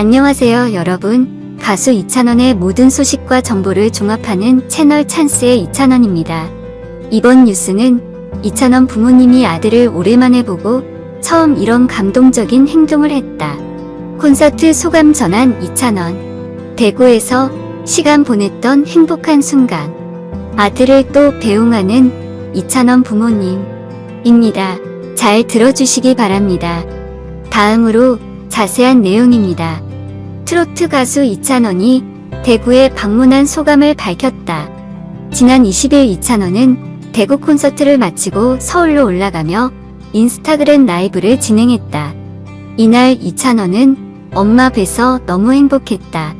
안녕하세요, 여러분. 가수 이찬원의 모든 소식과 정보를 종합하는 채널 찬스의 이찬원입니다. 이번 뉴스는 이찬원 부모님이 아들을 오랜만에 보고 처음 이런 감동적인 행동을 했다. 콘서트 소감 전한 이찬원. 대구에서 시간 보냈던 행복한 순간. 아들을 또 배웅하는 이찬원 부모님입니다. 잘 들어주시기 바랍니다. 다음으로 자세한 내용입니다. 트로트 가수 이찬원이 대구에 방문한 소감을 밝혔다. 지난 20일 이찬원은 대구 콘서트를 마치고 서울로 올라가며 인스타그램 라이브를 진행했다. 이날 이찬원은 엄마 뵈서 너무 행복했다.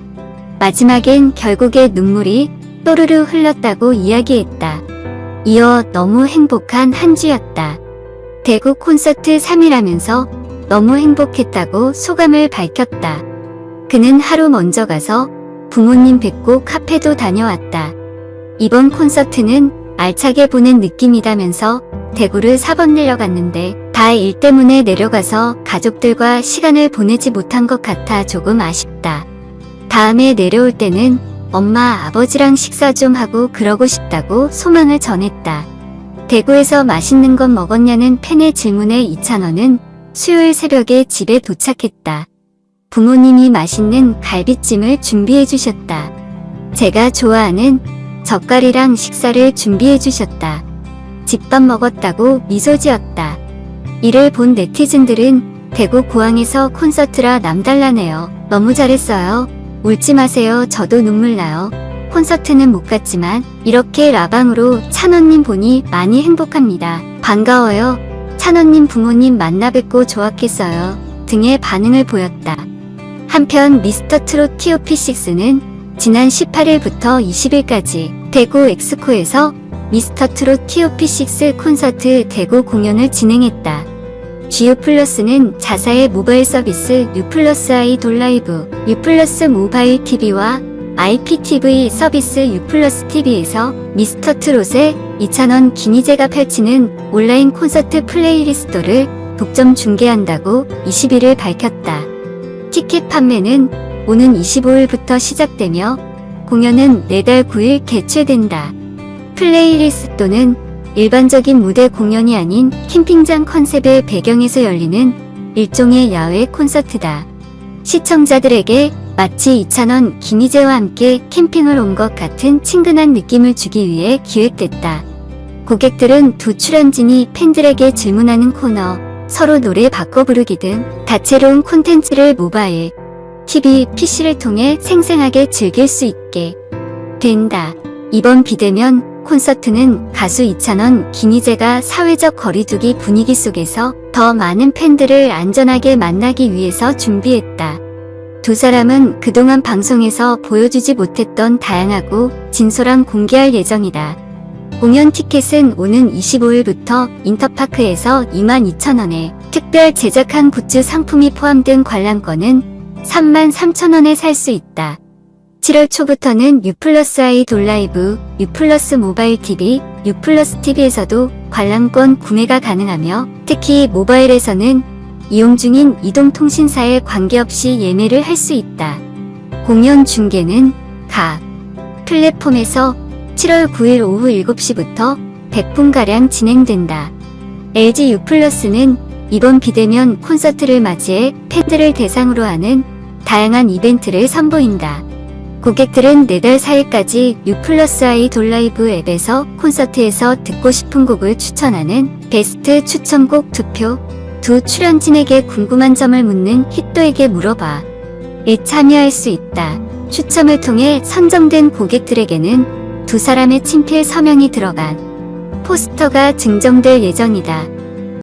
마지막엔 결국에 눈물이 또르르 흘렀다고 이야기했다. 이어 너무 행복한 한 주였다. 대구 콘서트 3일 하면서 너무 행복했다고 소감을 밝혔다. 그는 하루 먼저 가서 부모님 뵙고 카페도 다녀왔다. 이번 콘서트는 알차게 보낸 느낌이다면서 대구를 4번 내려갔는데 다 일 때문에 내려가서 가족들과 시간을 보내지 못한 것 같아 조금 아쉽다. 다음에 내려올 때는 엄마 아버지랑 식사 좀 하고 그러고 싶다고 소망을 전했다. 대구에서 맛있는 것 먹었냐는 팬의 질문에 이찬원은 수요일 새벽에 집에 도착했다. 부모님이 맛있는 갈비찜을 준비해 주셨다. 제가 좋아하는 젓갈이랑 식사를 준비해 주셨다. 집밥 먹었다고 미소 지었다. 이를 본 네티즌들은 대구 고항에서 콘서트라 남달라네요. 너무 잘했어요. 울지 마세요. 저도 눈물 나요. 콘서트는 못 갔지만 이렇게 라방으로 찬원님 보니 많이 행복합니다. 반가워요. 찬원님 부모님 만나 뵙고 좋았겠어요. 등의 반응을 보였다. 한편 미스터 트롯 TOP6는 지난 18일부터 20일까지 대구 엑스코에서 미스터 트롯 TOP6 콘서트 대구 공연을 진행했다. GU 플러스는 자사의 모바일 서비스 유플러스 아이돌 라이브, 유플러스 모바일 TV와 IPTV 서비스 유플러스 TV에서 미스터 트롯의 이찬원 김희재가 펼치는 온라인 콘서트 플레이리스트를 독점 중계한다고 21일 밝혔다. 티켓 판매는 오는 25일부터 시작되며 공연은 내달 9일 개최된다. 플레이리스트는 일반적인 무대 공연이 아닌 캠핑장 컨셉의 배경에서 열리는 일종의 야외 콘서트다. 시청자들에게 마치 이찬원, 김희재와 함께 캠핑을 온 것 같은 친근한 느낌을 주기 위해 기획됐다. 고객들은 두 출연진이 팬들에게 질문하는 코너, 서로 노래 바꿔 부르기 등 다채로운 콘텐츠를 모바일, TV, PC를 통해 생생하게 즐길 수 있게 된다. 이번 비대면 콘서트는 가수 이찬원, 김희재가 사회적 거리두기 분위기 속에서 더 많은 팬들을 안전하게 만나기 위해서 준비했다. 두 사람은 그동안 방송에서 보여주지 못했던 다양하고 진솔한 공개할 예정이다. 공연 티켓은 오는 25일부터 인터파크에서 22,000원에 특별 제작한 굿즈 상품이 포함된 관람권은 33,000원에 살 수 있다. 7월 초부터는 유플러스 아이 돌 라이브, 유플러스 모바일 TV, 유플러스 TV에서도 관람권 구매가 가능하며 특히 모바일에서는 이용 중인 이동통신사에 관계없이 예매를 할 수 있다. 공연 중계는 각 플랫폼에서 7월 9일 오후 7시부터 100분가량 진행된다. LG U+는 이번 비대면 콘서트를 맞이해 팬들을 대상으로 하는 다양한 이벤트를 선보인다. 고객들은 4달 4일까지 U+플러스 아이돌 라이브 앱에서 콘서트에서 듣고 싶은 곡을 추천하는 베스트 추천곡 투표, 두 출연진에게 궁금한 점을 묻는 히또에게 물어봐. 에 참여할 수 있다. 추첨을 통해 선정된 고객들에게는 두 사람의 친필 서명이 들어간 포스터가 증정될 예정이다.